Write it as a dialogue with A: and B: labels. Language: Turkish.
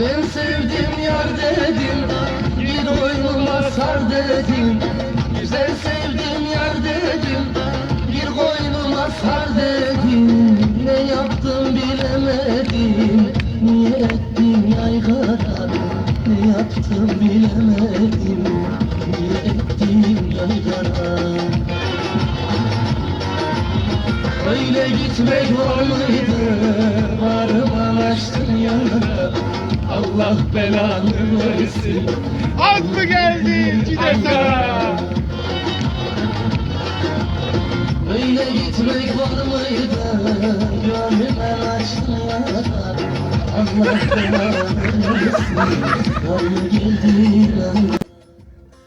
A: Ben sevdim yar dedim Bir koynuma sar dedim. Güzel sevdim yar dedim Bir koynuma sar dedim. Ne yaptım bilemedim Niye ettim yaygara? Ne yaptım bilemedim Niye ettim yaygara? Öyle gitmek var mıydı? Allah belanı versin.
B: Az mı geldi? Cide sana?
A: Öyle gitmek var mıydı? Gönlüme açtın Allah belanı versin. Mı geldi